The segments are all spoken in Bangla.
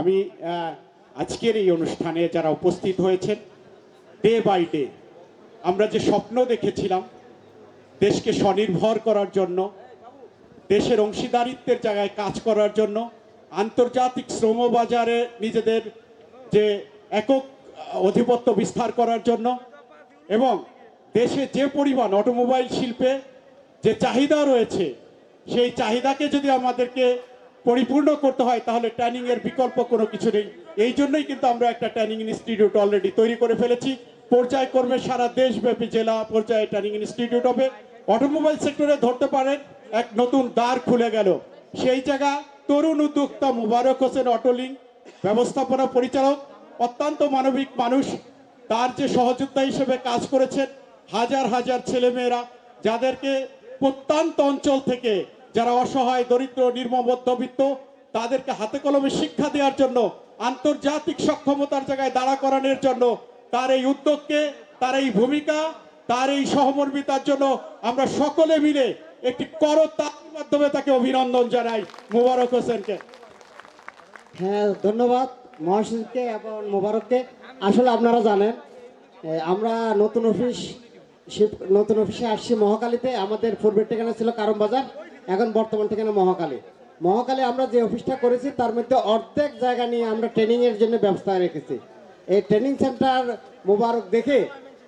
আমি আজকের এই অনুষ্ঠানে যারা উপস্থিত হয়েছেন ডে বাই ডে আমরা যে স্বপ্ন দেখেছিলাম, দেশকে স্বনির্ভর করার জন্য, দেশের অংশীদারিত্বের জায়গায় কাজ করার জন্য, আন্তর্জাতিক শ্রম বাজারে নিজেদের যে একক অধিপত্য বিস্তার করার জন্য এবং দেশে যে পরিমাণ অটোমোবাইল শিল্পে যে চাহিদা রয়েছে, সেই চাহিদাকে যদি আমাদেরকে পরিপূর্ণ করতে হয়, তাহলে ট্রেনিং এর বিকল্প কোনো কিছু নেই। এই জন্যই কিন্তু আমরা একটা ট্রেনিং ইনস্টিটিউট অলরেডি তৈরি করে ফেলেছি। পর্যায়ক্রমে সারা দেশব্যাপী জেলা পর্যায়ে ট্রেনিং ইনস্টিটিউট হবে। অটোমোবাইল সেক্টরে ধরতে পারেন, এক নতুন দ্বার খুলে গেল। সেই জায়গা, তরুণ উদ্যোক্তা মুবারক হোসেন অটোলিং, ব্যবস্থাপনা পরিচালক, অত্যন্ত মানবিক মানুষ, তার যে সহযোদ্ধা হিসেবে কাজ করেছেন, হাজার হাজার ছেলেমেয়েরা, যাদেরকে প্রত্যন্ত অঞ্চল থেকে যারা অসহায়, দরিদ্র নির্ম মধ্যবিত্ত, তাদেরকে হাতে কলমে শিক্ষা দেওয়ার জন্য, আন্তর্জাতিক সক্ষমতার জায়গায় দাঁড়া করানোর জন্য তার এই উদ্যোগকে, তার এই ভূমিকা, তার এই সহমর্মিতার জন্য আমরা সকলে মিলে একটি করতার মাধ্যমে তাকে অভিনন্দন জানাই। মুবারক হোসেনকে। হ্যাঁ ধন্যবাদ মহাশিবকে এবং মোবারককে। আসলে আপনারা জানেন আমরা নতুন অফিস নতুন অফিসে আসছি মহাকালীতে আমাদের পূর্বের ঠিকানা ছিল কারণ বাজার এখন বর্তমান ঠিকানা মহাকালী। মহাকালী আমরা যে অফিসটা করেছি, তার মধ্যে অর্ধেক জায়গা নিয়ে আমরা ট্রেনিংয়ের জন্য ব্যবস্থা রেখেছি। এই ট্রেনিং সেন্টার মোবারক দেখে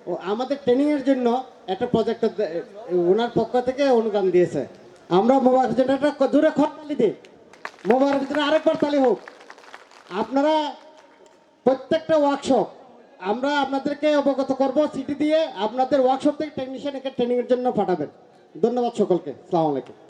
ও আমাদের ট্রেনিংয়ের জন্য একটা প্রজেক্ট ওনার পক্ষ থেকে অনুদান দিয়েছে। আমরা মোবারক সেন্টারটা দূরে খরতালি দিই। মোবারক জন্য আরেকবার তালি হোক। আপনারা প্রত্যেকটা ওয়ার্কশপ আমরা আপনাদেরকে অবগত করব সিটি দিয়ে আপনাদের ওয়ার্কশপ থেকে টেকনিশিয়ান একে ট্রেনিংয়ের জন্য পাঠাবেন। ধন্যবাদ সকলকে। সালাম আলাইকুম।